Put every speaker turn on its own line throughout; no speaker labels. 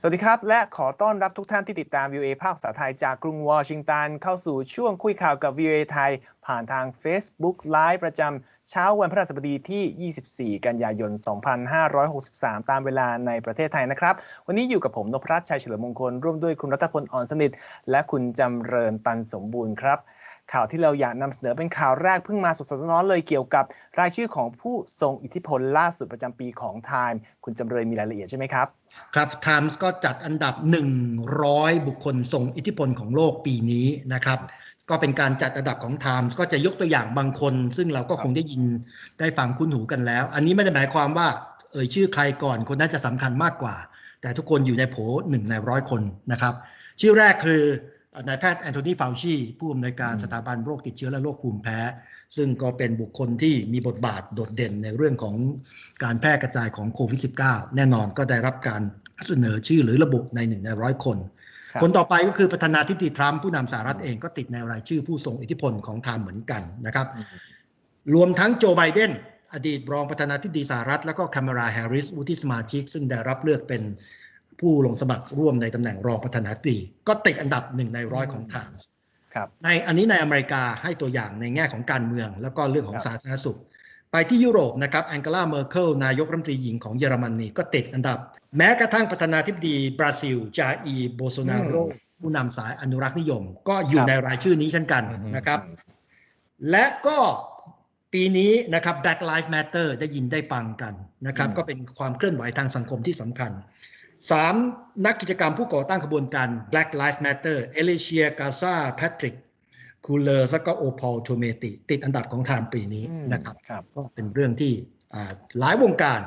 สวัสดีครับ และขอต้อนรับทุกท่านที่ติดตาม VOA ภาคภาษาไทยจากกรุงวอชิงตันเข้าสู่ช่วงคุยข่าวกับ VOA ไทย ผ่านทาง Facebook Live ประจำเช้าวันพฤหัสบดีที่ 24 กันยายน 2563 ตามเวลาในประเทศไทยนะครับ วันนี้อยู่กับผมนพรัตน์ชัยเฉลิมมงคล ร่วมด้วยคุณรัตพลอ่อนสนิท และคุณจำเริญตันสมบูรณ์ครับ ข่าวที่เราอยากนำเสนอเป็นข่าวแรกเพิ่งมาสดๆร้อนเลยเกี่ยวกับรายชื่อของผู้ทรงอิทธิพลล่าสุดประจำปีของ Time คุณจำเริญมีรายละเอียดใช่ไหมครับ
ครับ Times ก็จัดอันดับ 100 บุคคลทรงอิทธิพลของโลกปีนี้นะครับก็เป็นการจัดอันดับของ Times ก็จะยกตัวอย่างบางคน ซึ่งเราก็คงได้ยินได้ฟังคุ้นหูกันแล้ว อันนี้ไม่ได้หมายความว่า เอ่ยชื่อใครก่อนคนนั้นจะสำคัญมากกว่า แต่ทุกคนอยู่ในโผหนึ่งในร้อยคนนะครับ ชื่อแรกคือ นายแพทย์แอนโทนีฟาวชีผู้อำนวยการ
อืม
สถาบันโรคติดเชื้อและโรคภูมิแพ้ ซึ่งก็เป็นบุคคลที่มีบทบาทโดดเด่นในเรื่องของการแพร่กระจายของโควิด -19 แน่นอนก็ได้รับการเสนอชื่อหรือระบุในหนึ่งในร้อยคน
ครับ
คนต่อไปก็คือประธานาธิบดีทรัมป์ผู้นำสหรัฐเองก็ติดในรายชื่อผู้ทรงอิทธิพลของไทม์เหมือนกันนะครับ รวมทั้งโจไบเดนอดีตรองประธานาธิบดีสหรัฐ แล้วก็คามาราแฮร์ริสวุฒิสมาชิก ซึ่งได้รับเลือกเป็น ผู้ลงสมัครร่วมในตำแหน่งรองประธานาธิบดีก็ติดอันดับหนึ่งในร้อยของไทม์
ครับ
ในอันนี้ในอเมริกาให้ตัวอย่างในแง่ของการเมือง แล้วก็เรื่องของ
ครับ
สาธารณสุข ไปที่ยุโรปนะครับแองเกลาเมอร์เคิลนายกรัฐมนตรีหญิงของเยอรมนีก็ติดอันดับ แม้กระทั่งประธานาธิบดีบราซิล จาอีโบโซนาโรผู้นำสายอนุรักษ์นิยม ก็อยู่
ครับ
ในรายชื่อนี้เช่นกัน
อือฮึ
นะครับ และก็ปีนี้นะครับ Black Lives Matter ได้ยินได้ฟังกันนะครับ
อืม
ก็เป็นความเคลื่อนไหวทางสังคมที่สำคัญ สามนักกิจกรรมผู้ก่อตั้งขบวนการ Black Lives Matter เอลิเชียกาซาแพทริกคูเลอร์แล้วก็โอพอลโทเมติ ติดอันดับของไทม์ปีนี้
อืม
นะครับ
ครับ
ก็เป็นเรื่องที่อ่าหลายวงการ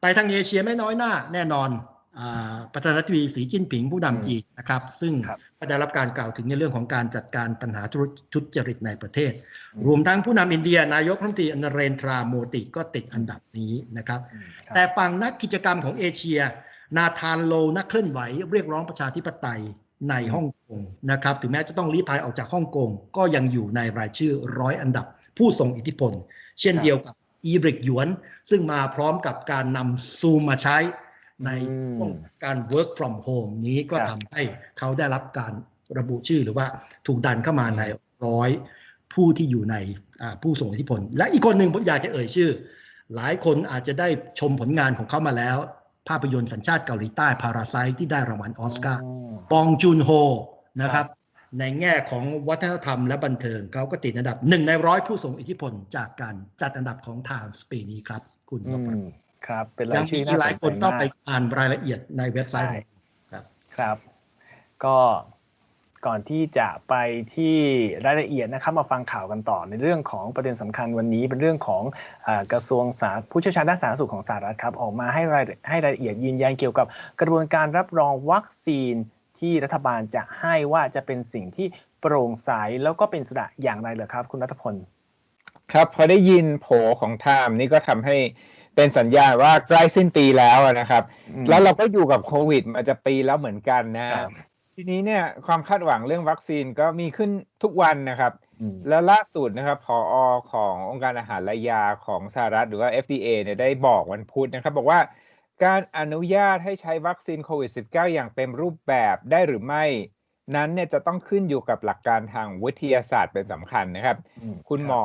ไปทางเอเชียไม่น้อยหน้าแน่นอนอาประธานาธิบดีสีจิ้นผิงผู้
อืม
นำจีนนะครับ ซึ่ง
ครับ
ก็ได้รับการกล่าวถึงในเรื่องของการจัดการปัญหาธุรทุจริตในประเทศ
อืม
รวมทั้งผู้นำอินเดีย นายกรัฐมนตรีนเรนทราโมติก็ติดอันดับนี้นะครับ
อืมครับ
แต่ฝั่งนักกิจกรรมของเอเชีย นาธานโลนักเคลื่อนไหว เรียกร้องประชาธิปไตยในฮ่องกงนะครับ ถึงแม้จะต้องลี้ภัยออกจากฮ่องกง ก็ยังอยู่ในรายชื่อร้อยอันดับผู้ทรงอิทธิพล เช่น
ครับ
เดียวกับอีบริกหยวน ซึ่งมาพร้อมกับการนำซูมมาใช้ใน
อืม
ช่วงการ work from home นี้ก็
ครับ
ทำให้เขาได้รับการระบุชื่อหรือว่าถูกดันเข้ามาในร้อยผู้ที่อยู่ในอ่าผู้ทรงอิทธิพล และอีกคนหนึ่งผมอยากจะเอ่ยชื่อ หลายคนอาจจะได้ชมผลงานของเขามาแล้ว ภาพยนตร์สัญชาติเกาหลีใต้พาราไซที่ได้รางวัลออสการ์บองจุนโฮนะครับ ในแง่ของวัฒนธรรมและบันเทิงเขาก็ติดอันดับหนึ่งในร้อยผู้ทรงอิทธิพลจากการจัดอันดับของทางสปีนี้ครับ คุณ
อื
นพรัต
ม
น์
ครับ เป็นรา
ยั
ย
ง
ชื่
มี
อ
อี
น่าก
ห
ส
ลาย
น
คน
ใจ
ต้อง
มา
ไป
ก
อ่านรายละเอียดในเว็บไซต์ของครับ
ครับ ก็ ก่อนที่จะไปที่รายละเอียดนะครับมาฟังข่าวกันต่อในเรื่องของประเด็นสำคัญวันนี้ เป็นเรื่องของอากระทรวงสาผู้เชี่ยวชาญด้านสาธารณสุขของสหรัฐครับออกมาให้รายให้รายละเอียดยืนยันเกี่ยวกับกระบวนการรับรองวัคซีนที่รัฐบาลจะให้ว่าจะเป็นสิ่งที่โปร่งใสแล้วก็เป็นอิสระอย่างไรเหรอครับ คุณรัฐพล
ครับพอได้ยินโผของไทม์นี่ก็ทำให้เป็นสัญญาณว่าใกล้สิ้นปีแล้วอะนะครับ
อืม
แล้วเราก็อยู่กับโควิดมาจะปีแล้วเหมือนกันนะ
ครับ
ทีนี้เนี่ยความคาดหวังเรื่องวัคซีนก็มีขึ้นทุกวันนะครับ
อืม
และล่าสุดนะครับผอขององค์การอาหารและยาของสหรัฐหรือว่า FDA เนี่ยได้บอกวันพุธนะครับ บอกว่าการอนุญาตให้ใช้วัคซีนโควิด -19 อย่างเต็มรูปแบบได้หรือไม่ นั้นเนี่ยจะต้องขึ้นอยู่กับหลักการทางวิทยาศาสตร์เป็นสำคัญนะครับ
อืม
คุณหมอ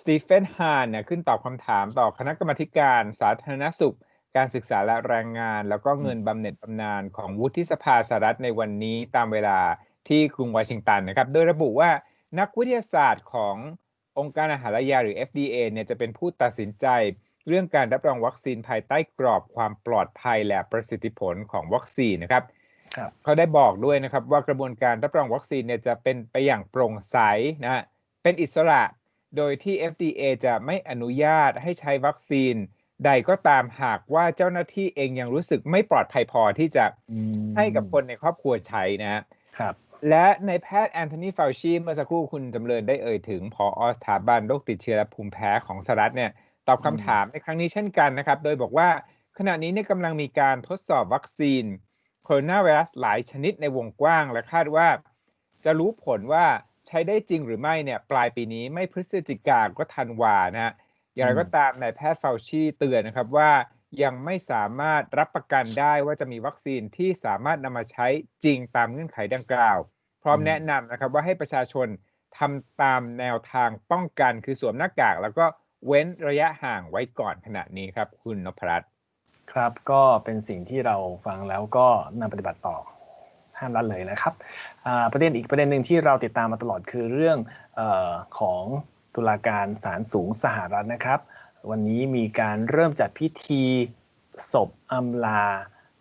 สตีเฟนฮานเนี่ยขึ้นตอบคำถามต่อคณะกรรมาธิการสาธารณสุข การศึกษาและแรงงาน แล้วก็เงินบำเหน็จบำนาญของวุฒิสภาสหรัฐในวันนี้ตามเวลาที่กรุงวอชิงตันนะครับ โดยระบุว่านักวิทยาศาสตร์ขององค์การอาหารและยาหรือ FDA เนี่ยจะเป็นผู้ตัดสินใจ เรื่องการรับรองวัคซีนภายใต้กรอบความปลอดภัยและประสิทธิผลของวัคซีนนะครับ
ครับ
เขาได้บอกด้วยนะครับว่ากระบวนการรับรองวัคซีนเนี่ยจะเป็นไปอย่างโปร่งใสนะฮะเป็นอิสระ โดยที่ FDA จะไม่อนุญาตให้ใช้วัคซีน ใดก็ตามหากว่าเจ้าหน้าที่เองยังรู้สึกไม่ปลอดภัยพอที่จะ
อืม
ให้กับคนในครอบครัวใช้นะฮะ
ครับ
และในแพทย์แอนโทนีฟาวชีเมื่อสักครู่คุณจำเริญได้เอ่ยถึงผอสถาบันโรคติดเชื้อและภูมิแพ้ของสหรัฐเนี่ยตอบคำถามในครั้งนี้เช่นกันนะครับ โดยบอกว่าขณะนี้เนี่ยกำลังมีการทดสอบวัคซีนโคโรนาไวรัสหลายชนิดในวงกว้าง และคาดว่า จะรู้ผลว่าใช้ได้จริงหรือไม่เนี่ยปลายปีนี้ไม่พฤศจิกาก็ธันวานะฮะ อย่างไรก็ตามนายแพทย์ฟาวชีเตือนนะครับว่ายังไม่สามารถรับประกันได้ว่าจะมีวัคซีนที่สามารถนำมาใช้จริงตามเงื่อนไขดังกล่าว พร้อม
อืม
แนะนำนะครับว่าให้ประชาชนทำตามแนวทางป้องกันคือสวมหน้ากาก แล้วก็เว้นระยะห่างไว้ก่อนขณะนี้ครับ คุณนพรัตน์
ครับก็เป็นสิ่งที่เราฟังแล้วก็นำปฏิบัติต่อห้ามละเลยนะครับอ่าประเด็นอีกประเด็นหนึ่งที่เราติดตามมาตลอดคือเรื่องเออของ ตุลาการศาลสูงสหรัฐนะครับ วันนี้มีการเริ่มจัดพิธีศพอำลา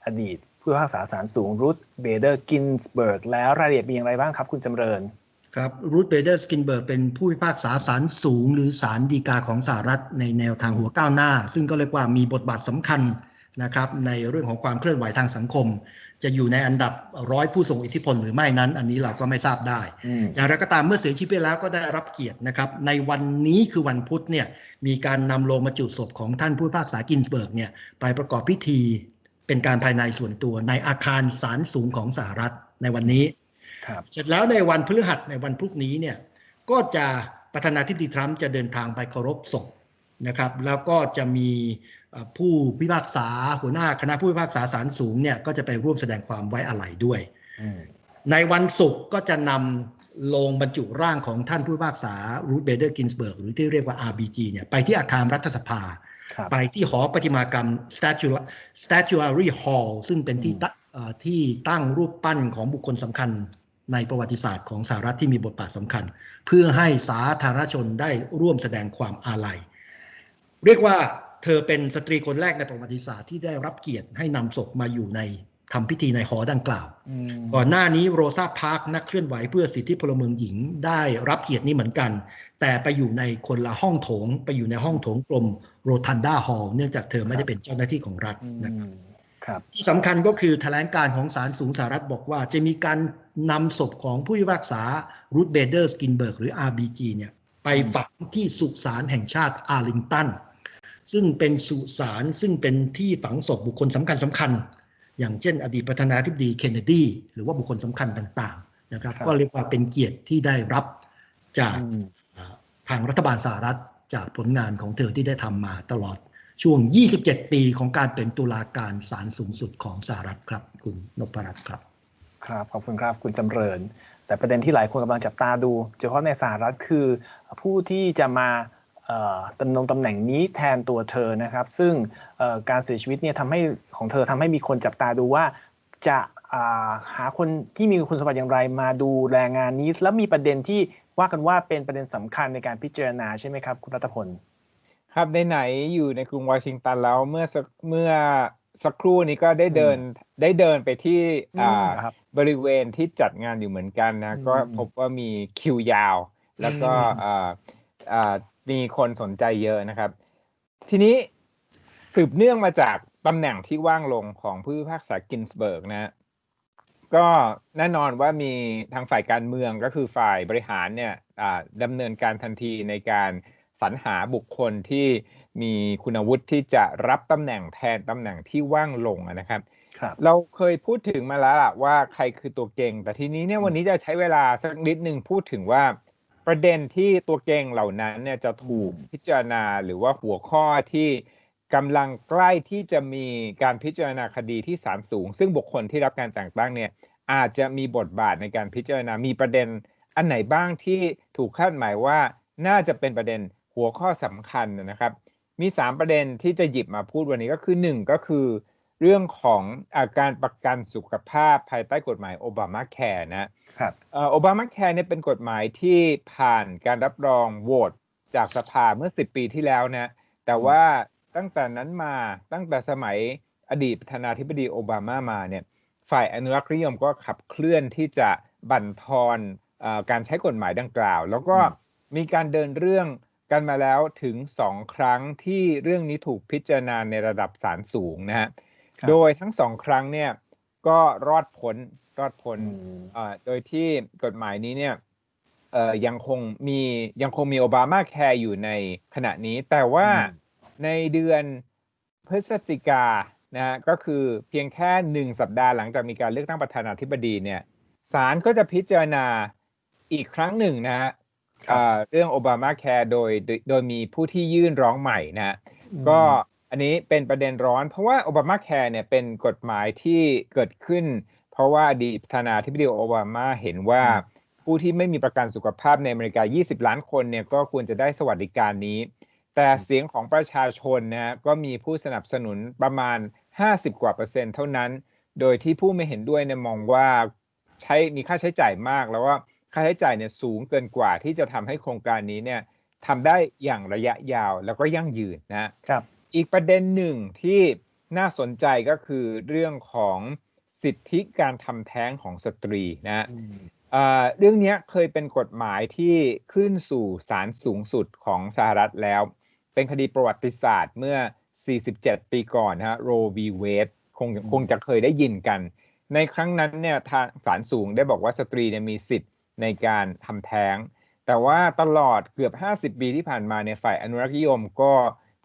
อดีตผู้พิพากษาศาลสูงรุธเบเดอร์กินสเบิร์กแล้วรายละเอียดมีอย่างไรบ้างครับ คุณจำเริญ
ครับรูธเบเดอร์สกินเบิร์กเป็นผู้พิพากษาศาลสูง หรือศาลฎีกาของสหรัฐในแนวทางหัวก้าวหน้า ซึ่งก็เรียกว่ามีบทบาทสำคัญนะครับในเรื่องของความเคลื่อนไหวทางสังคม จะอยู่ในอันดับร้อยผู้ทรงอิทธิพลหรือไม่นั้น อันนี้เราก็ไม่ทราบได้
อืม
อย่างไรก็ตามเมื่อเสียชีวิตไปแล้วก็ได้รับเกียรตินะครับ ในวันนี้คือวันพุธเนี่ยมีการนำโลงบรรจุศพของท่านผู้พิพากษากินสเบิร์กเนี่ยไปประกอบพิธีเป็นการภายในส่วนตัวในอาคารศาลสูงของสหรัฐในวันนี้
ครับ
เสร็จแล้วในวันพฤหัสในวันพรุ่งนี้เนี่ยก็จะประธานาธิบดีทรัมป์จะเดินทางไปเคารพศพนะครับ แล้วก็จะมีเอ่อ ผู้พิพากษาหัวหน้าคณะผู้พิพากษาศาลสูงเนี่ยก็จะไปร่วมแสดงความไว้อาลัยด้วย
อืม
ในวันศุกร์ก็จะนำลงบรรจุร่างของท่านผู้พิพากษารูธเบเดอร์กินสเบิร์กหรือที่เรียกว่า RBG เนี่ยไปที่อาคารรัฐสภา
ครับ
ไปที่หอประติมากรรม Statu- Statuary Hall ซึ่งเป็นที่ตั้งเอ่อที่ตั้งรูปปั้นของบุคคลสำคัญในประวัติศาสตร์ของสหรัฐที่มีบทบาทสำคัญ เพื่อให้สาธารณชนได้ร่วมแสดงความอาลัย เรียกว่า เธอเป็นสตรีคนแรกในประวัติศาสตร์ที่ได้รับเกียรติให้นำศพมาอยู่ในทำพิธีในหอดังกล่าว
อืม
ก่อนหน้านี้โรซาพาร์คนักเคลื่อนไหวเพื่อสิทธิพลเมืองหญิงได้รับเกียรตินี้เหมือนกัน แต่ไปอยู่ในคนละห้องโถง ไปอยู่ในห้องโถงกลมโรทันดาฮอลเนื่องจากเธอไม่ได้เป็นเจ้าหน้าที่ของรัฐ
อื
นะครับ
มครับ
ที่สำคัญก็คือแถลงการของศาลสูงสหรัฐบอกว่า จะมีการนำศพของผู้พิพากษารูธเบเดอร์สกินเบิร์กหรือ RBG เนี่ยไปฝังที่สุสานแห่งชาติอาร์ลิงตัน ซึ่งเป็นสุสานซึ่งเป็นที่ฝังศพบุคคลสำคัญสำคัญ อย่างเช่น อดีตประธานาธิบดีเคนเนดี หรือว่าบุคคลสำคัญต่างๆนะครับ
ครับ
ก็เรียกว่าเป็นเกียรติที่ได้รับจาก
อืม
อ่าทางรัฐบาลสหรัฐจากผลงานของเธอที่ได้ทำมาตลอดช่วง 27 ปีของการเป็นตุลาการศาลสูงสุดของสหรัฐครับ คุณนพรัตน์ครับ
ครับ ขอบคุณครับคุณจำเริญ แต่ประเด็นที่หลายคนกำลังจับตาดูเฉพาะในสหรัฐคือ ผู้ที่จะมา เอ่อดำรงตำแหน่งนี้แทนตัวเธอนะครับ ซึ่งเอ่อการเสียชีวิตเนี่ยทำให้ของเธอทำให้มีคนจับตาดูว่าจะอ่าหาคนที่มีคุณสมบัติอย่างไรมาดูแลงานนี้ แล้วมีประเด็นที่ว่ากันว่าเป็นประเด็นสำคัญในการพิจารณาใช่ไหมครับคุณรัตพล
ครับไหนๆอยู่ในกรุงวอชิงตันแล้วเมื่อสักเมื่อสักครู่นี้ก็ได้เดินได้เดินไปที่อ่า
ครับ
บริเวณที่จัดงานอยู่เหมือนกันนะ
อืม
ก็พบว่ามีคิวยาว แล้วก็
อื ม
อ่าอ่ามีคนสนใจเยอะนะครับ ทีนี้สืบเนื่องมาจากตำแหน่งที่ว่างลงของผู้พิพากษากินสเบิร์กนะก็แน่นอนว่ามีทางฝ่ายการเมืองก็คือฝ่ายบริหารเนี่ยอ่าดำเนินการทันทีในการสรรหาบุคคลที่มีคุณวุฒิที่จะรับตำแหน่งแทนตำแหน่งที่ว่างลงอะนะครับ
ครับ
เราเคยพูดถึงมาแล้วล่ะว่าใครคือตัวเก่ง แต่ทีนี้เนี่ยวันนี้จะใช้เวลาสักนิดหนึ่งพูดถึงว่า ประเด็นที่ตัวเก่งเหล่านั้นเนี่ยจะถูกพิจารณาหรือว่าหัวข้อที่กำลังใกล้ที่จะมีการพิจารณาคดีที่ศาลสูง ซึ่งบุคคลที่รับการแต่งตั้งเนี่ยอาจจะมีบทบาทในการพิจารณา มีประเด็นอันไหนบ้างที่ถูกคาดหมายว่าน่าจะเป็นประเด็นหัวข้อสำคัญนะครับ มี 3 ประเด็นที่จะหยิบมาพูดวันนี้ก็คือ 1 ก็คือ เรื่องของอาการประกันสุขภาพภายใต้กฎหมายโอบามาแคร์นะครับโอบามาแคร์เนี่ยเป็นกฎหมายที่ผ่านการรับรองโหวตจากสภาเมื่อ 10 ปีที่แล้วนะแต่ว่าตั้งแต่นั้นมาตั้งแต่สมัยอดีตประธานาธิบดีโอบามามาเนี่ยฝ่ายอนุรักษ์นิยมก็ขับเคลื่อนที่จะบั่นทอนเออการใช้กฎหมายดังกล่าว แล้วก็มีการเดินเรื่องกันมาแล้วถึงสองครั้งที่เรื่องนี้ถูกพิจารณาในระดับศาลสูงนะฮะ
ครับ
โดยทั้งสองครั้งเนี่ยก็รอดพ้นรอดพ้น
อืม
อ่าโดยที่กฎหมายนี้เนี่ยเอ่อยังคงมียังคงมีโอบามาแคร์อยู่ในขณะนี้ แต่ว่า
อืม
ในเดือนพฤศจิกานะฮะก็คือเพียงแค่หนึ่งสัปดาห์หลังจากมีการเลือกตั้งประธานาธิบดีเนี่ยศาลก็จะพิจารณาอีกครั้งหนึ่งนะฮะ
ครับ
อ่าเรื่องโอบามาแคร์โดยโดยโดยมีผู้ที่ยื่นร้องใหม่นะฮะก็ อันนี้เป็นประเด็นร้อน เพราะว่าโอบามาแคร์เนี่ยเป็นกฎหมายที่เกิดขึ้น เพราะว่าอดีตประธานาธิบดีโอบามาเห็นว่าผู้ที่ไม่มีประกันสุขภาพในอเมริกา 20 ล้านคนเนี่ยก็ควรจะได้สวัสดิการนี้ แต่เสียงของประชาชนนะฮะก็มีผู้สนับสนุนประมาณ 50 กว่าเปอร์เซ็นต์เท่านั้น โดยที่ผู้ไม่เห็นด้วยเนี่ยมองว่าใช้มีค่าใช้จ่ายมากแล้วว่าค่าใช้จ่ายเนี่ยสูงเกินกว่าที่จะทำให้โครงการนี้เนี่ยทำได้อย่างระยะยาวแล้วก็ยั่งยืนนะ
ครับ
อีกประเด็นหนึ่งที่น่าสนใจก็คือเรื่องของสิทธิการทำแท้งของสตรีนะฮะอ่าเรื่องเนี้ยเคยเป็นกฎหมายที่ขึ้นสู่ศาลสูงสุดของสหรัฐแล้ว เป็นคดีประวัติศาสตร์เมื่อ 47 ปีก่อนนะฮะโรวีเวดคงคงจะเคยได้ยินกัน ในครั้งนั้นเนี่ยทางศาลสูงได้บอกว่าสตรีเนี่ยมีสิทธิ์ในการทำแท้ง แต่ว่าตลอดเกือบ 50 ปีที่ผ่านมาในยฝ่ายอนุรักษ์นิยมก็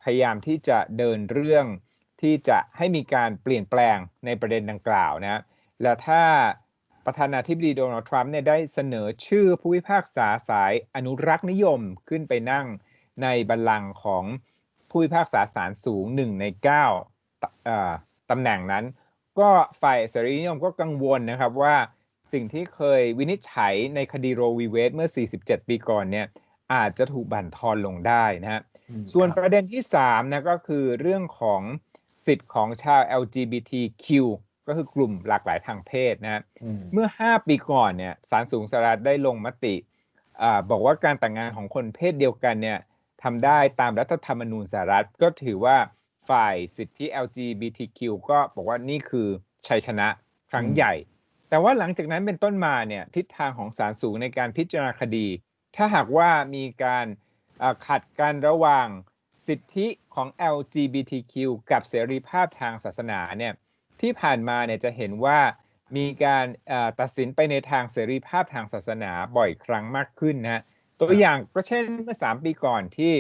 พยายามที่จะเดินเรื่องที่จะให้มีการเปลี่ยนแปลงในประเด็นดังกล่าวนะและถ้าประธานาธิบดีโดนัลด์ทรัมป์เนี่ยได้เสนอชื่อผู้พิพากษาสายอนุรักษ์นิยมขึ้นไปนั่งในบัลลังก์ของผู้พิพากษาศาลสูงหนึ่งในเก้าตำแหน่งนั้น ก็ฝ่ายเสรีนิยมก็กังวลนะครับว่าสิ่งที่เคยวินิจฉัยในคดีโรวีเวดเมื่อ 47 ปีก่อนเนี่ย อาจจะถูกบั่นทอนลงได้นะฮะส่วนประเด็นที่3นะก็คือเรื่องของสิทธิ์ของชาว LGBTQ ก็คือกลุ่มหลากหลายทางเพศนะเมื่อ 5 ปีก่อนเนี่ยศาลสูงสหรัฐได้ลงมติอาบอกว่าการแต่งงานของคนเพศเดียวกันเนี่ยทำได้ตามรัฐธรรมนูญสหรัฐ ก็ถือว่าฝ่ายสิทธิ LGBTQ ก็บอกว่านี่คือชัยชนะครั้ง
อืม
ใหญ่ แต่ว่าหลังจากนั้นเป็นต้นมาเนี่ยทิศทางของศาลสูงในการพิจารณาคดี ถ้าหากว่ามีการอ่าขัดกันระหว่างสิทธิของ LGBTQ กับเสรีภาพทางศาสนาเนี่ยที่ผ่านมาเนี่ยจะเห็นว่ามีการเอ่อตัดสินไปในทางเสรีภาพทางศาสนาบ่อยครั้งมากขึ้นนะฮะตัวอย่างก็เช่นเมื่อ 3 ปีก่อนที่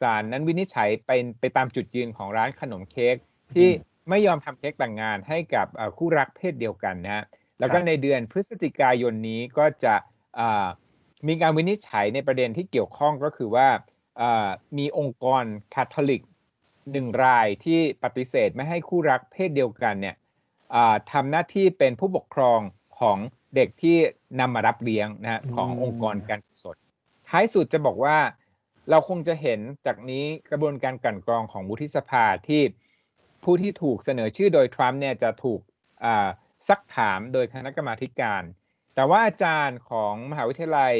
ศาลนั้นวินิจฉัยเป็นไปตามจุดยืนของร้านขนมเค้กที่ไม่ยอมทำเค้กแต่งงานให้กับเอ่อคู่รักเพศเดียวกันนะฮะแล้วก็
ครับ
ในเดือนพฤศจิกายนนี้ก็จะอ่า มีการวินิจฉัยในประเด็นที่เกี่ยวข้องก็คือว่าเอ่อมีองค์กรคาทอลิกหนึ่งรายที่ปฏิเสธไม่ให้คู่รักเพศเดียวกันเนี่ยอ่าทำหน้าที่เป็นผู้ปกครองของเด็กที่นำมารับเลี้ยงนะฮะ
อืม
ขององค์กรการกุศลท้ายสุดจะบอกว่าเราคงจะเห็นจากนี้กระบวนการกลันกรองของวุฒิสภาที่ผู้ที่ถูกเสนอชื่อโดยทรัมป์เนี่ยจะถูกอ่าซักถามโดยคณะกรรมาธิการ แต่ว่าอาจารย์ของมหาวิทยาลัย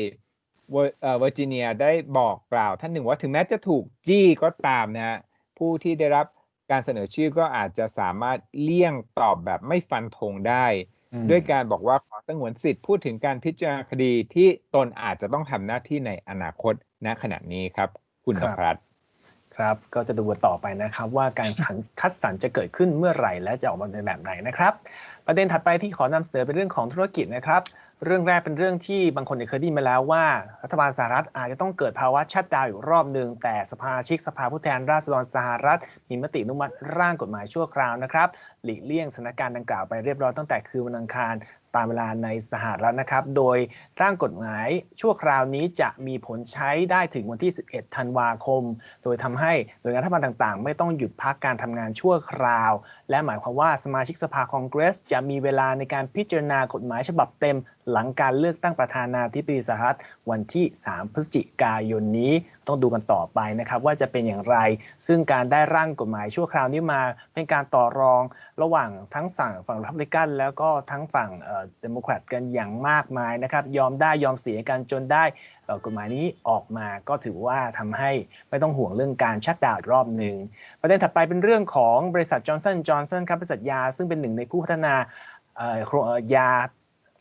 เวอร์เอ่อเวอร์จิเนียได้บอกกล่าวท่านหนึ่งว่าถึงแม้จะถูกจี้ก็ตามนะฮะผู้ที่ได้รับการเสนอชื่อก็อาจจะสามารถเลี่ยงตอบแบบไม่ฟันธงได้ ด้วยการบอกว่าขอสงวนสิทธิ์พูดถึงการพิจารณาคดีที่ตนอาจจะต้องทำหน้าที่ในอนาคตณขณะนี้ครับ คุณ
ครั
น
บ
ภัส
ครับ ก็จะดูกันต่อไปนะครับว่าการสันคัดสรรจะเกิดขึ้นเมื่อไหร่และจะออกมาเป็นแบบไหนนะครับ ประเด็นถัดไปที่ขอนำเสนอเป็นเรื่องของธุรกิจนะครับ เรื่องแรกเป็นเรื่องที่บางคนเคยได้ยินมาแล้วว่า รัฐบาลสหรัฐอาจจะต้องเกิดภาวะชัดดาวอยู่รอบหนึ่งแต่สภาชิกสภาผู้แทนราษฎรสหรัฐ มีมติอนุมัติร่างกฎหมายชั่วคราวนะครับหลีกเลี่ยงสถานการณ์ดังกล่าวไปเรียบร้อยตั้งแต่คืนวันอังคารตามเวลาในสหรัฐนะครับ โดยร่างกฎหมายชั่วคราวนี้จะมีผลใช้ได้ถึงวันที่ 11 ธันวาคม โดยทำให้หน่วยงานรัฐบาลต่างๆ ไม่ต้องหยุดพักการทำงานชั่วคราว และหมายความว่าสมาชิกสภาคองเกรส จะมีเวลาในการพิจารณากฎหมายฉบับเต็ม หลังการเลือกตั้งประธานาธิบดีสหรัฐวันที่ 3 พฤศจิกายนนี้ ต้องดูกันต่อไปนะครับว่าจะเป็นอย่างไร ซึ่งการได้ร่างกฎหมายชั่วคราวนี้มาเป็นการต่อรองระหว่างทั้งฝั่งฝั่งรัฐบลิกัน แล้วก็ทั้งฝั่งเดโมแครตกันอย่างมากมายนะครับยอมได้ยอมเสียกันจนได้ กฎหมายนี้ออกมาก็ถือว่าทำให้ไม่ต้องห่วงเรื่องการชัดดาวน์รอบหนึ่งประเด็นถัดไปเป็นเรื่องของบริษัทจอห์นสันจอห์นสันครับบริษัทยา ซึ่งเป็นหนึ่งในผู้พัฒนาเอ่อยา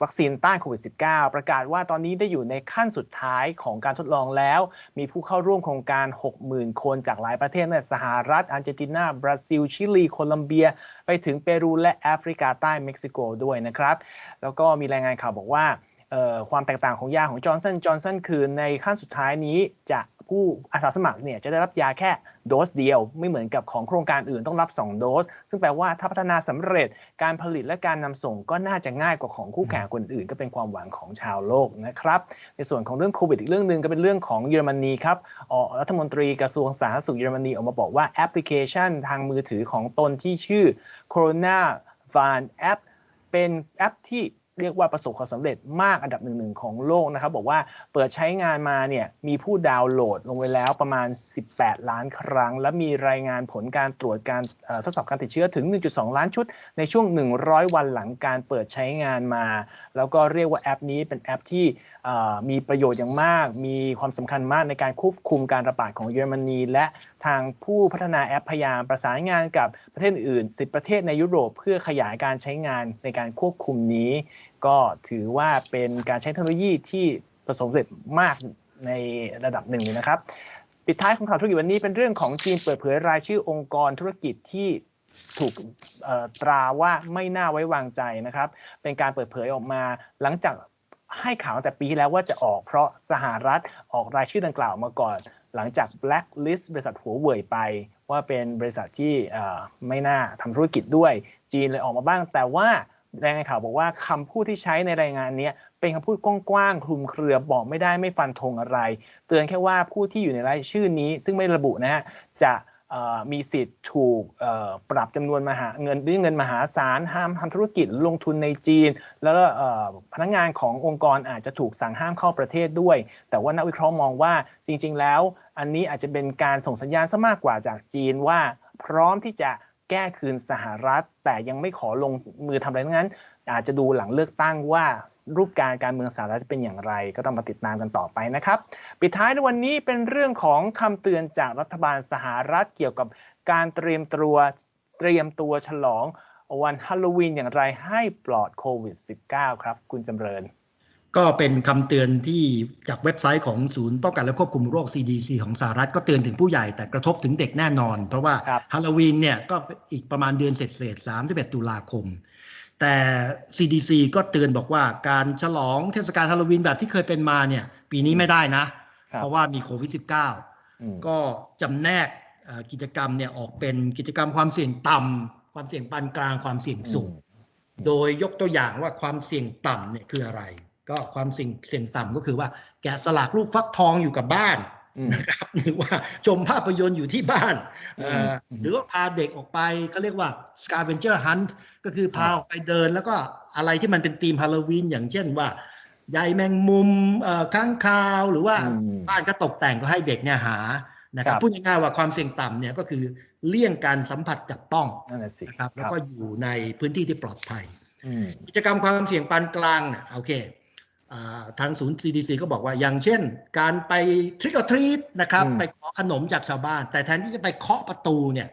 วัคซีนต้านโควิด -19 ประกาศว่าตอนนี้ได้อยู่ในขั้นสุดท้ายของการทดลองแล้ว มีผู้เข้าร่วมโครงการ 60,000 คนจากหลายประเทศในสหรัฐ อาร์เจนตินา บราซิล ชิลี โคลัมเบีย ไปถึงเปรูและแอฟริกาใต้ เม็กซิโกด้วยนะครับ แล้วก็มีรายงานข่าวบอกว่า ความแตกต่างของยาของจอห์นสันจอห์นสันคือในขั้นสุดท้ายนี้จะผู้อาสาสมัครเนี่ยจะได้รับยาแค่โดสเดียว ไม่เหมือนกับของโครงการอื่นต้องรับ 2 โดส ซึ่งแปลว่าถ้าพัฒนาสำเร็จการผลิตและการนำส่งก็น่าจะง่ายกว่าของคู่แข่งคนอื่น ก็เป็นความหวังของชาวโลกนะครับในส่วนของเรื่องโควิดอีกเรื่องหนึ่งก็เป็นเรื่องของเยอรมนีครับออรัฐมนตรีกระทรวงสาธารณสุขเยอรมนีออกมาบอกว่าแอปพลิเคชันทางมือถือของตนที่ชื่อ Corona Van App เป็นแอปที่ เรียกว่าประสบความสำเร็จมากอันดับหนึ่งของโลกนะครับ บอกว่าเปิดใช้งานมาเนี่ยมีผู้ดาวน์โหลดลงไปแล้วประมาณ 18 ล้านครั้ง และมีรายงานผลการตรวจการทดสอบการติดเชื้อถึง 1.2 ล้านชุด ในช่วง 100 วันหลังการเปิดใช้งานมา แล้วก็เรียกว่าแอปนี้เป็นแอปที่มีประโยชน์อย่างมาก มีความสำคัญมากในการควบคุมการระบาดของเยอรมนีและทางผู้พัฒนาแอปพยายามประสานงานกับประเทศอื่น 10 ประเทศในยุโรปเพื่อขยายการใช้งานในการควบคุมนี้ ก็ถือว่าเป็นการใช้เทคโนโลยีที่ประสบความสำเร็จมากในระดับหนึ่งเลยนะครับ ปิดท้ายของข่าวธุรกิจวันนี้เป็นเรื่องของจีนเปิดเผยรายชื่อองค์กรธุรกิจที่ถูกตราว่าไม่น่าไว้วางใจนะครับ เป็นการเปิดเผยออกมาหลังจากให้ข่าวแต่ปีแล้วว่าจะออกเพราะสหรัฐออกรายชื่อดังกล่าวมาก่อน หลังจาก blacklist บริษัทหัวเว่ยไป ว่าเป็นบริษัทที่ไม่น่าทำธุรกิจด้วยจีนเลยออกมาบ้าง แต่ว่า รายงานข่าวบอกว่าคำพูดที่ใช้ในรายงานนี้เป็นคำพูดกว้างๆคลุมเครือบอกไม่ได้ไม่ฟันธงอะไร เตือนแค่ว่าผู้ที่อยู่ในรายชื่อนี้ ซึ่งไม่ระบุนะฮะจะมีสิทธิ์ถูกปรับจำนวนมหาเงินด้วยเงินมหาศาลห้ามทำธุรกิจลงทุนในจีน แล้วพนักงานขององค์กรอาจจะถูกสั่งห้ามเข้าประเทศด้วย แต่ว่านักวิเคราะห์มองว่าจริง ๆ แล้ว อันนี้อาจจะเป็นการส่งสัญญาณซะมากกว่าจากจีนว่า พร้อมที่จะ แก้คืนสหรัฐ แต่ยังไม่ขอลงมือทำอะไรทั้งนั้น อาจจะดูหลังเลือกตั้งว่ารูปการการเมืองสหรัฐจะเป็นอย่างไร ก็ต้องมาติดตามกันต่อไปนะครับ ปิดท้ายในวันนี้เป็นเรื่องของคำเตือนจากรัฐบาลสหรัฐเกี่ยวกับการเตรียมตัวเตรียมตัวฉลองวันฮาโลวีนอย่างไรให้ปลอดโควิด -19 ครับ คุณจำเริญ
ก็เป็นคำเตือนที่จากเว็บไซต์ของศูนย์ป้องกันและควบคุมโรค CDC ของสหรัฐก็เตือนถึงผู้ใหญ่แต่กระทบถึงเด็กแน่นอน เพราะว่า
ครับ
ฮาโลวีนเนี่ยก็อีกประมาณเดือนเศษเศษ31 ตุลาคม แต่ CDC ก็เตือนบอกว่าการฉลองเทศกาลฮาโลวีนแบบที่เคยเป็นมาเนี่ย ปีนี้ไม่ได้นะ
ครับ
เพราะว่ามีโควิด -19
อืม
ก็จำแนกเอ่อกิจกรรมเนี่ยออกเป็นกิจกรรมความเสี่ยงต่ำความเสี่ยงปานกลางความเสี่ยงสูง โดยยกตัวอย่างว่าความเสี่ยงต่ำเนี่ยคืออะไร ก็ความเสี่ยงเสี่ยงต่ำก็คือว่าแกะสลักรูปฟักทองอยู่กับบ้าน
อืม
นะครับหรือว่าชมภาพยนตร์อยู่ที่บ้านเอ่ออ
ม
หรือว่าพาเด็กออกไปเขาเรียกว่า scavenger hunt ก็คือพาออกไปเดินแล้วก็อะไรที่มันเป็นธีมฮาโลวีนอย่างเช่นว่าใยแมงมุมเอ่อข้างคาว หรือว่า
อืม
บ้านก็ตกแต่งก็ให้เด็กเนี่ยหานะครับ
ครับ
พูดง่ายๆว่าความเสี่ยงต่ำเนี่ยก็คือเลี่ยงการสัมผัสจับต้อง
นั่นแหละสิ
นะครับแล้วก็อยู่ในพื้นที่ที่ปลอดภัย
อืม
กิจกรรมความเสี่ยงปานกลางเนี่ยโอเคอ่า ทางศูนย์ CDC ก็บอกว่าอย่างเช่น การไป trick or treat นะครับ
อืม
ไปขอขนมจากชาวบ้าน แต่แทนที่จะไปเคาะประตูเนี่ย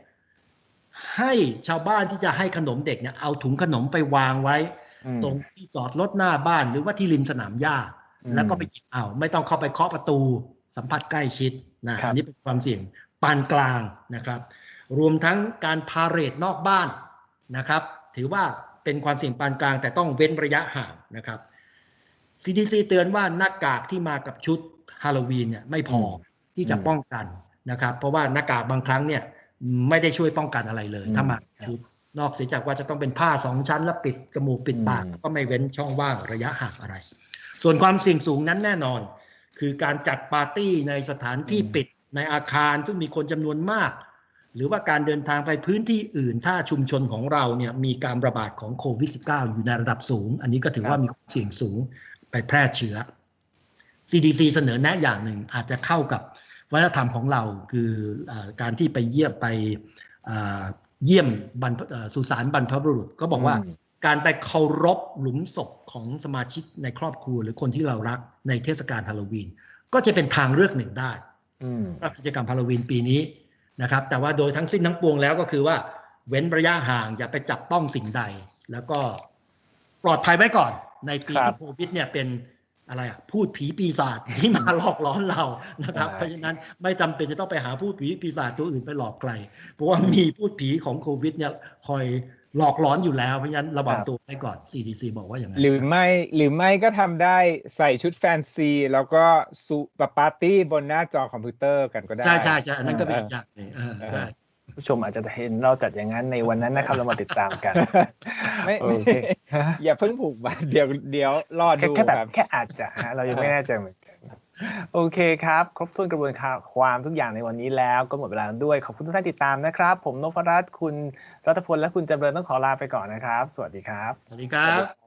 ให้ชาวบ้านที่จะให้ขนมเด็กเนี่ยเอาถุงขนมไปวางไว้
อืม
ตรงที่จอดรถหน้าบ้านหรือว่าที่ริมสนามหญ้า
อืม
แล้วก็ไปหยิบเอา ไม่ต้องเข้าไปเคาะประตูสัมผัสใกล้ชิดนะครับอันนี้เป็นความเสี่ยงปานกลางนะครับ รวมทั้งการพาเหรดนอกบ้านนะครับ ถือว่าเป็นความเสี่ยงปานกลางแต่ต้องเว้นระยะห่างนะครับ CDC เตือนว่าหน้ากากที่มากับชุดฮาโลวีนเนี่ยไม่พอที่จะ
อืม
ป้องกันนะครับ เพราะว่าหน้ากากบางครั้งเนี่ยไม่ได้ช่วยป้องกันอะไรเลย
อืม
ถ้ามากับชุดนอกเสียจากว่าจะต้องเป็นผ้าสองชั้น แล้วปิดจมูกปิดปาก
อืม
ก็ไม่เว้นช่องว่างระยะห่างอะไร ส่วนความเสี่ยงสูงนั้นแน่นอน คือการจัดปาร์ตี้ในสถานที่ปิดในอาคารซึ่งมีคนจำนวนมาก หรือว่าการเดินทางไปพื้นที่อื่น ถ้าชุมชนของเราเนี่ยมีการระบาดของโควิด -19 อยู่ในระดับสูง อันนี้ก็ถือว่ามีความเสี่ยงสูง ไปแพร่เชื้อ CDC เสนอแนะอย่างหนึ่งอาจจะเข้ากับวัฒนธรรมของเราคือเออการที่ไปเยี่ยมไปเอ่อเยี่ยมบรรพเอ่อสุสานบรรพบุรุษ ก็บอกว่า
อืม
การไปเคารพหลุมศพของสมาชิกในครอบครัว หรือคนที่เรารักในเทศกาลฮาโลวีน ก็จะเป็นทางเลือกหนึ่งได้
อืม
สำหรับกิจกรรมฮาโลวีนปีนี้นะครับ แต่ว่าโดยทั้งสิ้นทั้งปวงแล้วก็คือว่าเว้นระยะห่างอย่าไปจับต้องสิ่งใด แล้วก็ปลอดภัยไว้ก่อน ในปี
ครั
ที่
บ
โควิดเนี่ยเป็นอะไรอะพูดผีปีศาจที่มาหลอกหลอนเรานะครับ
ใช่
เพราะฉะนั้นไม่จำเป็นจะต้องไปหาพูดผีปีศาจตัวอื่นไปหลอกใครเพราะว่ามีพูดผีของโควิดเนี่ยคอยหลอกหลอนอยู่แล้วเพราะฉะนั้นระวัง
ครับ
ตัวไว้ก่อน CDC บอกว่าอย่างนั้น
หรือไม่หรือไม่ก็ทำได้ใส่ชุดแฟนซี แล้วก็สุปาร์ตี้บนหน้าจอคอมพิวเตอร์กันก็ได้
ใช่ใช่ใช่อันนั้นก็เป็นอีกอย่างหนึ่งเออใช่
ผู้ชมอาจจะเห็นเราจัดอย่างนั้นในวันนั้นนะครับเรามาติดตามกัน
ไม่
โอ
ไม่
เค
อย่าเพิ่งผูกบัตรเดี๋ยวเดี๋ยวรอ
แค่
ดู
แค่แบ
ครับบ
แค่อาจจะฮะเรายังไม่แน่ใจเหมือนกันโอเคครับ ครบถ้วนกระบวนการความทุกอย่างในวันนี้แล้วก็หมดเวลาแล้วด้วย ขอบคุณทุกท่านติดตามนะครับ ผมนพรัตน์คุณรัตพลและคุณจำเริญต้องขอลาไปก่อนนะครับ สวัสดีครับ
สวัสดีครับ